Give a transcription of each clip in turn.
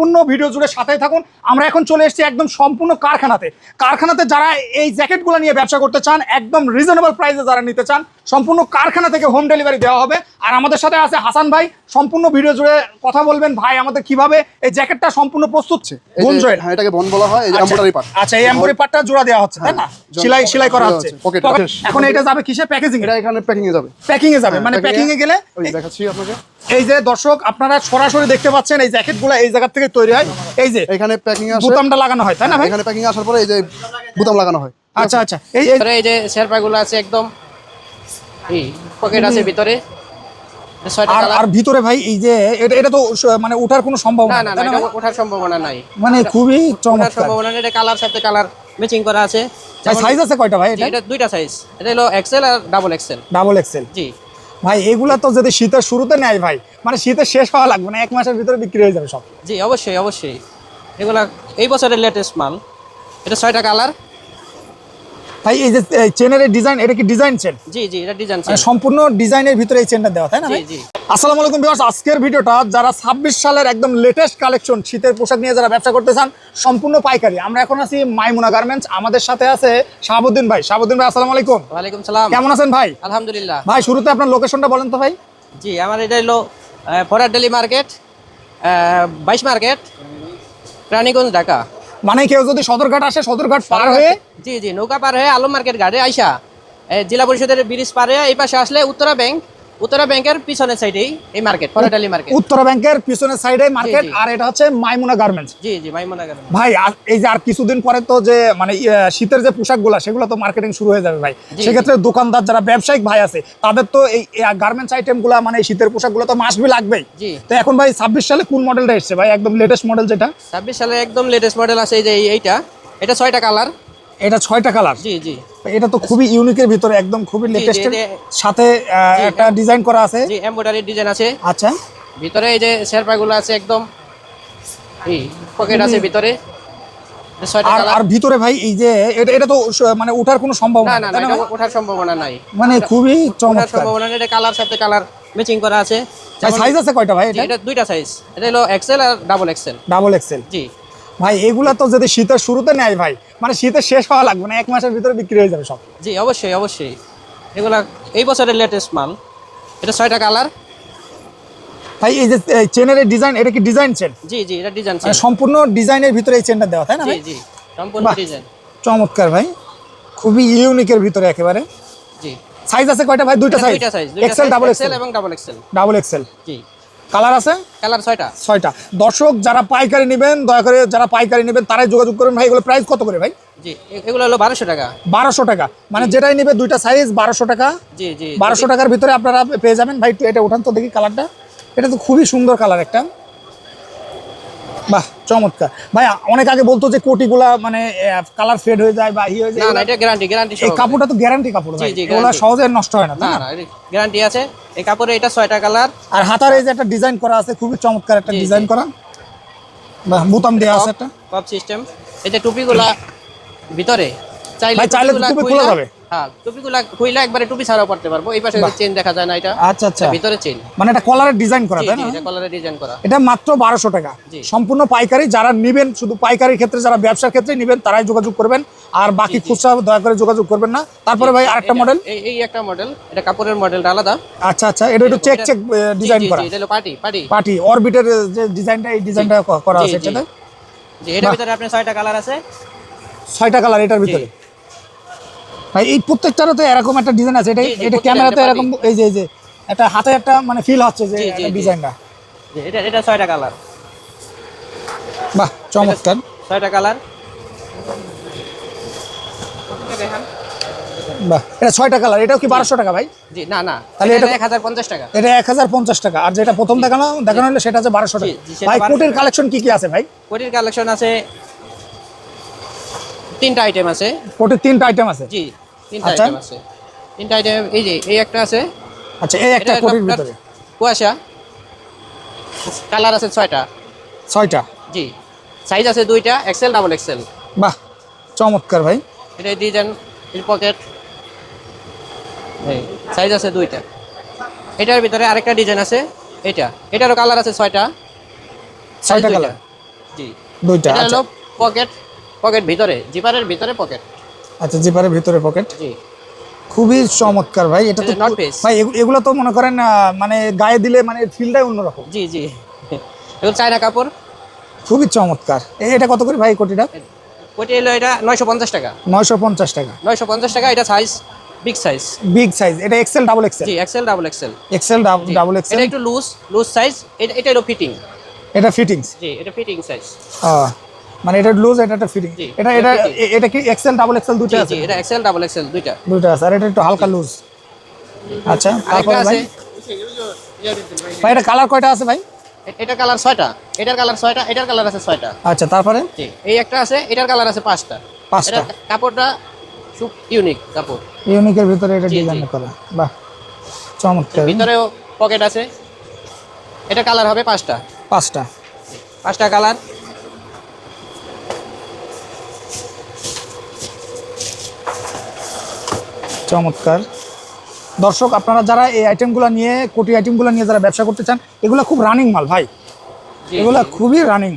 সম্পূর্ণ ভিডিও জুড়ে সাথে থাকুন। আমরা এখন চলে এসেছি একদম সম্পূর্ণ কারখানাতে। কারখানাতে যারা এই জ্যাকেটগুলো নিয়ে ব্যবসা করতে চান, একদম রিজনেবল প্রাইসে যারা নিতে চান সম্পূর্ণ কারখানা থেকে হোম ডেলিভারি দেওয়া হবে। আর আমাদের সাথে আছে হাসান ভাই। সম্পূর্ণ ভিডিও জুড়ে কথা বলবেন ভাই আমাদের কীভাবে এই জ্যাকেটটা সম্পূর্ণ প্রস্তুত হচ্ছে? এই যে- হ্যাঁ এটাকে বন বলা হয় এই এমব্রয়ডারি পার্ট আচ্ছা এই এমব্রয়ডারি পার্টটা জোড়া দেওয়া হচ্ছে তাই না? হ্যাঁ, সেলাই সেলাই করা হচ্ছে। এখন এটা যাবে কিসে প্যাকেজিং এটা এখানে প্যাকিং এ যাবে। প্যাকিং এ যাবে মানে হ্যাঁ, প্যাকিং এ গেলে ওই দেখাচ্ছি আপনাকে। এই যে দর্শক আপনারা সরাসরি দেখতে পাচ্ছেন এই জ্যাকেটগুলো এই জায়গা থেকে তৈরি হয়। এই যে এখানে প্যাকিং আসে। বোতামটা লাগানো হয় তাই না ভাই? এখানে প্যাকিং আসার পরে এই যে বোতাম লাগানো হয়। আচ্ছা আচ্ছা। এই যে শেরপাগুলো আছে একদম এই পকেট আছে ভিতরে। আর আর ভিতরে ভাই এই যে এটা এটা তো মানে ওঠার কোনো সম্ভাবনা না না? ওঠার সম্ভাবনা নাই। মানে খুবই চমৎকার। সম্ভাবনা এটা কালার সাথে কালার ম্যাচিং করা আছে। সাইজ আছে কয়টা ভাই এটা? এটা দুইটা সাইজ এটা হলো এক্সেল আর ডাবল এক্সেল ডাবল এক্সেল জি। ভাই এগুলা তো যদি শীতের শুরুতে নেয় ভাই মানে শীতের শেষ হওয়া লাগবে না এক মাসের ভিতরে বিক্রি হয়ে যাবে সব। জি অবশ্যই অবশ্যই। এগুলা এই বছরের লেটেস্ট মাল। এটা ছয়টা কালার। ভাই এই যে চেনের ডিজাইন এটা কি ডিজাইন চেন জি জি এটা ডিজাইন মানে সম্পূর্ণ ডিজাইনের ভিতরে এই চেনটা দেওয়া তাই না জি ভাই? জি। আসসালামু আলাইকুম ভিউয়ার্স আজকের ভিডিওটা যারা ছাব্বিশ সালের একদম লেটেস্ট কালেকশন শীতের পোশাক নিয়ে যারা ব্যবসা করতে চান সম্পূর্ণ পাইকারি। আমরা এখন আছি মাইমুনা গার্মেন্টস আমাদের সাথে আছে শাহাবুদ্দিন ভাই। শাহাবুদ্দিন ভাই আসসালামু আলাইকুম। ওয়া আলাইকুম সালাম। কেমন আছেন ভাই? আলহামদুলিল্লাহ। ভাই শুরুতে আপনার লোকেশনটা বলেন তো ভাই। জি আমার এটা হলো ফরার ডেলি মার্কেট বাইশ মার্কেট রানীগঞ্জ ঢাকা। মানে কেউ যদি সদরঘাট আসে, সদরঘাট পার হয়ে জি জি, নৌকা পার হয়ে আলম মার্কেট ঘাটে আইসা। জেলা পরিষদের ব্রিজ পার এই পাশে আসলে উত্তরা ব্যাংক উত্তরা ব্যাংকের পিছনের সাইডেই এই মার্কেট ফরাডালি মার্কেট উত্তরা ব্যাংকের পিছনের সাইডে মার্কেট আর এটা হচ্ছে মাইমুনা গার্মেন্টস জি জি মাইমনা গার্মেন্ট ভাই এই যে আর কিছুদিন পরে তো যে মানে ইয়ে, শীতের যে পোশাকগুলো সেগুলো তো মার্কেটিং শুরু হয়ে যাবে ভাই। সেক্ষেত্রে দোকানদার যারা ব্যবসায়িক ভাই আছে তাদের তো এই গার্মেন্টস আইটেমগুলো মানে শীতের পোশাকগুলো তো মাসবি লাগবেই। তো এখন ভাই ছাব্বিশ সালে কোন মডেলটা এসছে ভাই? একদম লেটেস্ট মডেল যেটা? ছাব্বিশ সালে একদম লেটেস্ট মডেল আছে এই যে এইটা। এটা ছয়টা কালার এটা ছয়টা কালার জি জি। এটা তো খুবই ইউনিকের ভিতরে একদম খুবই জি, লেটেস্ট এটা- সাথে একটা ডিজাইন করা আছে। জি এমব্রয়ডারি ডিজাইন আছে। আচ্ছা। ভিতরে এই যে শেরপাগুলো আছে একদম এই পকেট আছে ভিতরে। আর ভিতরে ভাই এই যে এটা এটা তো মানে ওঠার কোনো সম্ভাবনা না না? ওঠার সম্ভাবনা নাই। মানে খুবই চমৎকার। সম্ভাবনা এটা কালার সাথে কালার ম্যাচিং করা আছে। সাইজ আছে কয়টা ভাই এটা? দুইটা সাইজ এটা হলো এক্সেল আর ডাবল এক্সেল ডাবল এক্সেল জি। ভাই এগুলা তো যদি শীতের শুরুতে নেয় ভাই মানে শীতের শেষ হওয়া লাগবে না এক মাসের ভিতরে বিক্রি হয়ে যাবে সব। জি অবশ্যই অবশ্যই। এগুলা এই বছরের লেটেস্ট মাল। এটা ছয়টা কালার ভাই এই যে চেনের ডিজাইন এটা কি ডিজাইন চেন জি জি এটা ডিজাইন মানে সম্পূর্ণ ডিজাইনের ভিতরে এই চেনটা দেওয়া তাই না জি জি সম্পূর্ণ ডিজাইন চমৎকার ভাই। খুবই ইউনিকের ভিতরে একেবারে। জি। সাইজ আছে কয়টা ভাই? দুইটা সাইজ দুইটা সাইজ এক্সেল ডাবল এক্সেল এবং ডাবল এক্সেল ডাবল এক্সেল জি। কালার আছে? কালার ছয়টা। ছয়টা। দর্শক যারা পাইকারি নেবেন দয়া করে যারা পাইকারি নেবেন তারাই যোগাযোগ করবেন ভাই এগুলো প্রাইস কত করে ভাই? জি এগুলো হলো বারোশো টাকা। বারোশো টাকা। মানে যেটাই নেবে দুইটা সাইজ বারোশো টাকা। জি জি। বারোশো টাকার ভিতরে আপনারা পেয়ে যাবেন। ভাই এটা উঠান তো দেখি কালারটা এটা তো খুবই সুন্দর কালার একটা। বাহ চমৎকার। ভাই অনেক আগে বলতো যে কোটিগুলা মানে কালার ফেড হয়ে যায় বা ই হয়ে যায় না এটা গ্যারান্টি গ্যারান্টি এই কাপড়টা তো গ্যারান্টি কাপড় ভাই। এগুলো সহজে নষ্ট হয় না না না? গ্যারান্টি আছে। এই কাপড়ে এটা ছয়টা কালার আর হাতার এই যে একটা ডিজাইন করা আছে খুবই চমৎকার একটা। ডিজাইন করা। বাহ বোতাম দেওয়া আছে একটা। কপ সিস্টেম এই যে টুপিগুলা ভিতরে চাইলে ভাই, চাইলে টুপি খোলা যাবে? হ্যাঁ টুপিগুলা খুইলা একবারে টুপি ছাড়াও পড়তে পারব। এই পাশে চেন দেখা যায় না এটা। আচ্ছা আচ্ছা। ভিতরে চেন মানে এটা কলারের ডিজাইন করা তাই না? এটা ডিজাইন করা। এটা মাত্র টাকা। সম্পূর্ণ পাইকারি যারা নেবেন শুধু পাইকারি ক্ষেত্রে যারা ব্যবসার ক্ষেত্রে নেবেন তারাই যোগাযোগ করবেন। আর বাকি খুচরা দয়া করে যোগাযোগ করবেন না। তারপরে ভাই আরেকটা মডেল এই একটা মডেল এটা কাপড়ের মডেলটা আলাদা। আচ্ছা আচ্ছা এটা একটু চেক চেক ডিজাইন করা। এটা হলো পার্টি পার্টি পার্টি অরবিটের যে ডিজাইনটা এই ডিজাইনটা করা আছে। জি। এটার ভিতরে আপনার ছয়টা কালার আছে? ছয়টা কালার এটার ভিতরে। ভাই এই প্রত্যেকটারও তো এরকম একটা ডিজাইন আছে এটা এটা ক্যামেরাতে এরকম এই যে এই যে একটা হাতে একটা মানে ফিল হচ্ছে যে। ডিজাইনটা এটা এটা ছয়টা কালার বাহ চমৎকার। ছয়টা কালার বাহ এটা ছয়টা কালার এটাও কি বারোশো টাকা ভাই? জি না না। তাহলে এটা এক হাজার পঞ্চাশ টাকা। এটা এক হাজার পঞ্চাশ টাকা। আর যেটা প্রথম দেখানো দেখানো হলো সেটা হচ্ছে বারোশো টাকা। ভাই 1200 কোটের কালেকশন কি কি আছে ভাই? কোটির কালেকশন আছে তিনটা আইটেম আছে। কোটের তিনটা আইটেম আছে? জি। তিনটা আচ্ছা। আইটেম আছে। তিনটা আইটেম এই যে এই একটা আছে। আচ্ছা এই একটা এটা হলো কোটের আপনার ভিতরে। কুয়াশা। কালার আছে ছয়টা। ছয়টা? জি। সাইজ আছে দুইটা এক্সেল ডাবল এক্সেল বাহ চমৎকার ভাই। এটা ডিজাইন পকেট সাইজ আছে দুইটা। এটার ভিতরে আরেকটা ডিজাইন আছে এটা এটারও কালার আছে ছয়টা। ছয়টা। কালার। জি। দুইটা এটা আচ্ছা। হলো পকেট পকেট ভিতরে জিপারের ভিতরে পকেট আচ্ছা জিপারের ভিতরে পকেট জি। খুবই চমৎকার ভাই এটা তো ভাই এগুলো তো মনে করেন মানে গায়ে দিলে মানে ফিলটাই অন্যরকম। জি জি। এগুলো চায়না কাপড়। খুবই চমৎকার। এটা কত করে ভাই কোটিটা? ওইটা এলো এটা নয়শো পঞ্চাশ টাকা। নয়শো পঞ্চাশ টাকা। নয়শো পঞ্চাশ টাকা এটা size big size big size এটা এক্সেল ডাবল এক্সেল জি XL double XL XL double XL এটা একটু লুজ লুজ সাইজ এটা এটা হলো ফিটিং এটা ফিটিংস জি এটা ফিটিং সাইজ মানে এটা লুজ এটা একটা ফিটিং এটা এটা এটা কি এক্সেল ডাবল এক্সেল দুটো আছে? এটা এক্সেল ডাবল এক্সেল দুইটা। দুটো আছে আর এটা একটু হালকা লুজ। আচ্ছা তারপরে ভাই? ভাই এটা কালার কয়টা আছে ভাই? এটা কালার ছয়টা। এটার কালার ছয়টা এটার কালার আছে ছয়টা। আচ্ছা তারপরে? এই একটা আছে এটার কালার আছে পাঁচটা। পাঁচটা। কাপড়টা খুব ইউনিক কাপড়। ইউনিকের ভিতরে এটা। ডিজাইন করা। বাহ চমৎকার। ভিতরেও পকেট আছে। এটা কালার হবে পাঁচটা। পাঁচটা। পাঁচটা কালার চমৎকার। দর্শক আপনারা যারা এই আইটেমগুলো নিয়ে কোটি আইটেমগুলো নিয়ে যারা ব্যবসা করতে চান এগুলো খুব রানিং মাল ভাই। এগুলো খুবই রানিং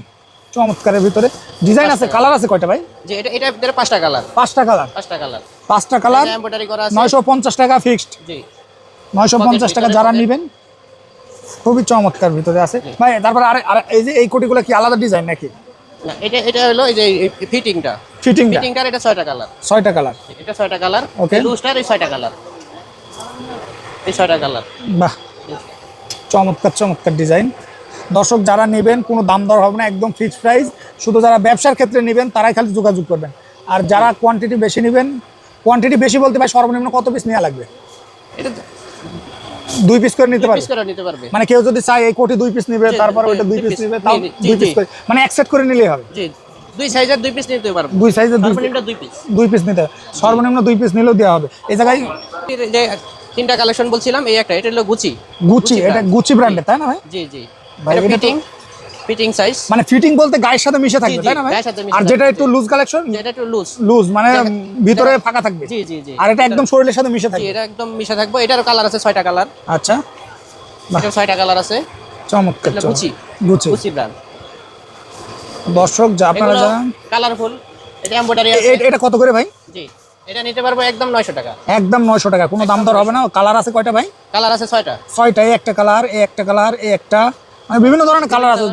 চমৎকারের ভিতরে। ডিজাইন আছে কালার আছে কয়টা ভাই? জি এটা এটার ভিতরে পাঁচটা কালার পাঁচটা কালার পাঁচটা কালার পাঁচটা কালার এমব্রয়ডারি করা আছে। নয়শো পঞ্চাশ টাকা ফিক্সড জি। নয়শো পঞ্চাশ টাকা যারা নেবেন খুবই চমৎকার ভিতরে আছে। ভাই তারপরে আর এই যে এই কোটিগুলো কি আলাদা ডিজাইন নাকি? না এটা এটা হলো এই যে ফিটিংটা ফিটিং ফিটিংটার এটা ছয়টা কালার ছয়টা কালার এটা ছয়টা কালার Okay. লুজটার এই ছয়টা কালার এই ছয়টা কালার বাহ। চমৎকার চমৎকার ডিজাইন দর্শক যারা নেবেন কোনো দাম দর হবে না একদম ফিক্সড প্রাইস শুধু যারা ব্যবসার ক্ষেত্রে নেবেন তারাই খালি যোগাযোগ করবেন। আর যারা কোয়ান্টিটি বেশি নেবেন কোয়ান্টিটি বেশি বলতে ভাই সর্বনিম্ন কত পিস নেওয়া লাগবে? এটা দুই পিস করে নিতে পারবে। মানে কেউ যদি চায় এই কোটি দুই পিস নিবে তারপর ওইটা দুই পিস নিবে তাও দুই পিস করে। মানে এক করে নিলেই হবে। দুই সাইজের দুই পিস নিতে পারবে। দুই সাইজের দুই সর্বনিম্ন দুই পিস দুই পিস নিতে সর্বনিম্ন দুই পিস নিলেও দেওয়া হবে। এই জায়গায় তিনটা কালেকশন বলছিলাম এই একটা এটা হলো গুচি গুচি এটা গুচি ব্র্যান্ডের তাই না ভাই? জি জি। এটা এটা ফিটিং ফিটিং সাইজ মানে ফিটিং বলতে গায়ের সাথে মিশে থাকবে তাই না ভাই? আর যেটা একটু লুজ কালেকশন এটা একটু লুজ লুজ মানে ভিতরে ফাঁকা থাকবে। জি জি জি। আর এটা একদম শরীরের সাথে মিশে থাকবে। এটা একদম মিশা থাকব। এটারও কালার আছে ছয়টা কালার আচ্ছা। এটার ছয়টা কালার আছে। চমৎকার এটা। গুচি গুচি গুচি ব্র্যান্ড দর্শক যা আপনারা যা কালারফুল এটা এমব্রয়ডারি এটা কত করে ভাই? জি। এটা নিতে পারব একদম নয়শো টাকা। একদম নয়শো টাকা। কোনো দাম দর হবে না। কালার আছে কয়টা ভাই? কালার আছে ছয়টা। ছয়টা এই একটা কালার এই একটা কালার এই একটা মানে বিভিন্ন ধরনের কালার আছে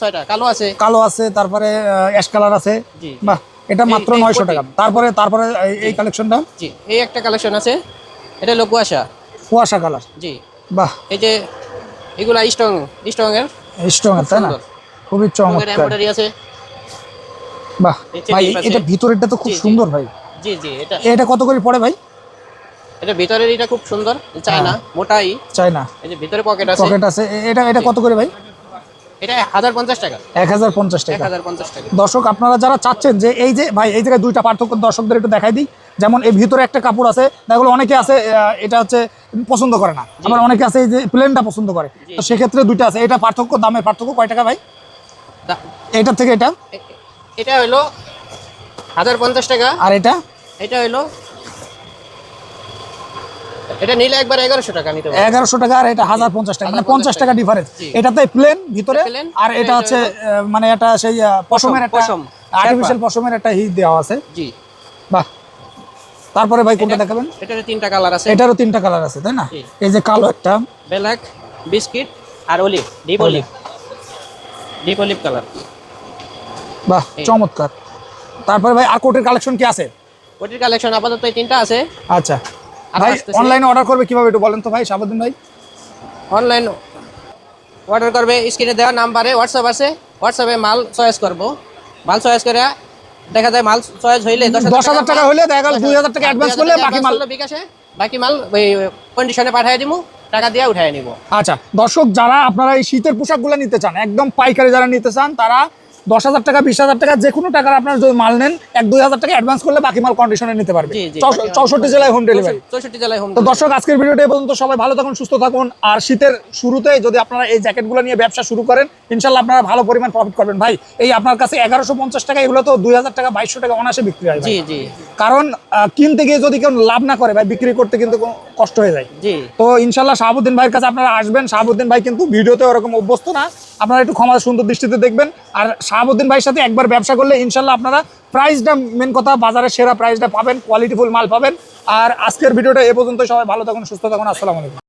ছয়টা কালো আছে। কালো আছে তারপরে অ্যাশ কালার আছে। বাহ এটা মাত্র নয়শো টাকা। তারপরে তারপরে এই- কালেকশনটা জি। এই একটা কালেকশন আছে। এটা হলো কুয়াশা। কুয়াশা কালার জি। বাহ। এই যে এগুলা স্ট্রং স্ট্রং এর। স্ট্রং এর তাই না। খুবই চমৎকার। আছে। বাহ। ভাই। এটা ভিতরেরটা তো খুব। সুন্দর ভাই। জি জি এটা। এটা কত করে পড়ে ভাই? এটা ভিতরের এটা খুব সুন্দর চায়না হ্যাঁ। মোটাই। চাই না এই যে ভিতরে পকেট আছে। পকেট আছে। এটা এটা কত করে ভাই? এটা হাজার পঞ্চাশ টাকা। এক হাজার পঞ্চাশ এক টাকা হাজার পঞ্চাশ টাকা। দর্শক আপনারা যারা চাচ্ছেন যে এই যে ভাই এই জায়গায় দুইটা পার্থক্য দর্শকদের একটু দেখাই দিই। যেমন এই ভিতরে একটা কাপড় আছে দেখল অনেকে আছে এটা হচ্ছে পছন্দ করে না। আবার অনেকে আছে এই যে প্লেনটা পছন্দ করে। তো সেক্ষেত্রে দুইটা আছে। এটা পার্থক্য দামের পার্থক্য কয় টাকা ভাই? এটার থেকে এটা? এটা হলো হাজার পঞ্চাশ টাকা। আর এটা? এটা হলো এটা নিলে একবার এগারোশো টাকা নিতে পারবে এগারোশো টাকা আর এটা হাজার পঞ্চাশ টাকা মানে 1050 পঞ্চাশ টাকা ডিফারেন্স। এটাতে প্লেন ভিতরে আর এটা আহ, মানে এটা সেই পশমের একটা পশম, আর্টিফিশিয়াল পশমের একটা হিট দেওয়া আছে। জি। বাহ। তারপরে ভাই কোনটা দেখাবেন? এটার তিনটা কালার আছে। এটারও তিনটা কালার আছে তাই না? এই যে কালো একটা। ব্ল্যাক বিস্কিট আর olive deep olive. Deep olive colour বাহ চমৎকার। তারপরে ভাই আর কোটের কালেকশন কি আছে? ওটির কালেকশন আপাতত এই তিনটা আছে। আচ্ছা। ভাই। অনলাইনে অর্ডার করবে কীভাবে একটু বলেন তো ভাই সাবুদ্দিন ভাই। অনলাইন অর্ডার করবে স্ক্রিনে দেওয়া নাম্বারে হোয়াটসঅ্যাপ আছে। হোয়াটসঅ্যাপে মাল চয়েস করব। মাল চয়েস করে দেখা যায় মাল চয়েস হইলে দশ হাজার টাকা হলে দেখা গেল দুই হাজার টাকা অ্যাডভান্স করলে বাকি মাল। বিকাশে বাকি মাল ওই কন্ডিশনে পাঠিয়ে দিব টাকা দিয়ে উঠাই নিব। আচ্ছা দর্শক যারা আপনারা এই শীতের পোশাকগুলো নিতে চান একদম পাইকারি যারা নিতে চান তারা দশ হাজার টাকা বিশ হাজার টাকা যে কোনো টাকার আপনার যদি মাল নেন এক দুই হাজার টাকা অ্যাডভান্স করলে বাকি মাল কন্ডিশনে নিতে পারবে। চৌষট্টি জেলায় হোম ডেলিভারি চৌষট্টি জেলায় হোম তো দর্শক আজকের ভিডিওটা পর্যন্ত। সবাই ভালো থাকুন সুস্থ থাকুন। আর শীতের শুরুতে যদি আপনারা এই জ্যাকেটগুলো নিয়ে ব্যবসা শুরু করেন ইনশাল্লাহ আপনারা ভালো পরিমাণ প্রফিট করবেন। ভাই এই আপনার কাছে এগারোশো পঞ্চাশ টাকা এগুলো তো দুই হাজার টাকা বাইশশো টাকা অনাসে বিক্রি হয় জি জি। কারণ কিনতে গিয়ে যদি কেউ লাভ না করে ভাই বিক্রি করতে কিন্তু কষ্ট হয়ে যায়। জি। তো ইনশাল্লাহ শাহাবুদ্দিন ভাইয়ের কাছে আপনারা আসবেন। শাহাবুদ্দিন ভাই কিন্তু ভিডিওতে ওরকম অভ্যস্ত না। আপনারা একটু ক্ষমা সুন্দর দৃষ্টিতে দেখবেন। আর শাহাবুদ্দিন ভাইয়ের সাথে একবার ব্যবসা করলে ইনশাল্লাহ আপনারা প্রাইসটা মেন কথা, বাজারের সেরা প্রাইসটা পাবেন কোয়ালিটিফুল মাল পাবেন। আর আজকের ভিডিওটা এ পর্যন্ত সবাই ভালো থাকুন, সুস্থ থাকুন, আসসালামু আলাইকুম।